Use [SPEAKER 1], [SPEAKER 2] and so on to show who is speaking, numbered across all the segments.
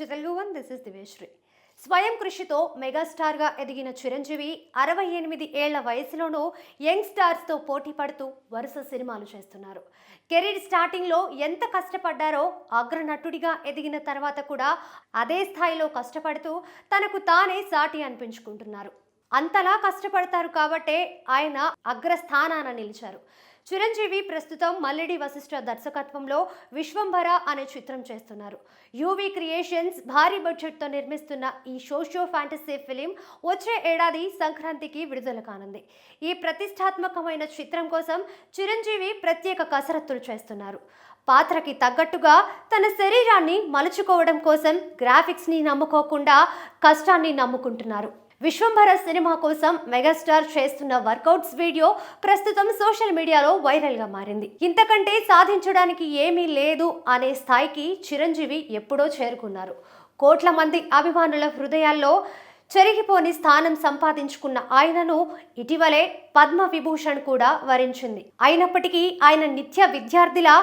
[SPEAKER 1] To Telugu one this is దివేశ్రీ స్వయం కృషితో మెగాస్టార్గా ఎదిగిన చిరంజీవి అరవై ఎనిమిది ఏళ్ళ వయసులోనూ యంగ్ స్టార్స్తో పోటీ పడుతూ వరుస సినిమాలు చేస్తున్నారు. కెరీర్ స్టార్టింగ్లో ఎంత కష్టపడ్డారో అగ్రనటుడిగా ఎదిగిన తర్వాత కూడా అదే స్థాయిలో కష్టపడుతూ తనకు తానే సాటి అనిపించుకుంటున్నారు. అంతలా కష్టపడతారు కాబట్టే ఆయన అగ్రస్థానాన నిలిచారు. చిరంజీవి ప్రస్తుతం మల్లెడి వశిష్ఠ దర్శకత్వంలో విశ్వంభర అనే చిత్రం చేస్తున్నారు. యూవీ క్రియేషన్స్ భారీ బడ్జెట్తో నిర్మిస్తున్న ఈ షోషో ఫ్యాంటసీ ఫిలిం వచ్చే ఏడాది సంక్రాంతికి విడుదల కానుంది. ఈ ప్రతిష్టాత్మకమైన చిత్రం కోసం చిరంజీవి ప్రత్యేక కసరత్తులు చేస్తున్నారు. పాత్రకి తగ్గట్టుగా తన శరీరాన్ని మలుచుకోవడం కోసం గ్రాఫిక్స్ని నమ్ముకోకుండా కష్టాన్ని నమ్ముకుంటున్నారు. విశ్వంభర సినిమా కోసం మెగాస్టార్ చేస్తున్న వర్కౌట్స్ వీడియో ప్రస్తుతం సోషల్ మీడియాలో వైరల్గా మారింది. ఇంతకంటే సాధించడానికి ఏమీ లేదు అనే స్థాయికి చిరంజీవి ఎప్పుడో చేరుకున్నారు. కోట్ల మంది అభిమానుల హృదయాల్లో చెరిగిపోని స్థానం సంపాదించుకున్న ఆయనను ఇటీవలే పద్మ విభూషణ్ కూడా వరించింది. అయినప్పటికీ ఆయన నిత్య విద్యార్థిలా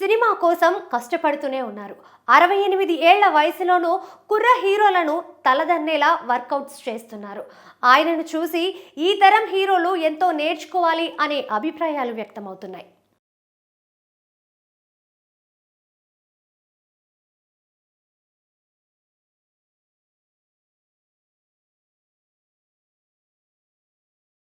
[SPEAKER 1] సినిమా కోసం కష్టపడుతూనే ఉన్నారు. అరవై ఎనిమిది ఏళ్ళ వయసులోనూ కుర్ర హీరోలను తలదన్నేలా వర్కౌట్స్ చేస్తున్నారు. ఆయనను చూసి ఈ తరం హీరోలు ఎంతో నేర్చుకోవాలి అనే అభిప్రాయాలు వ్యక్తమవుతున్నాయి.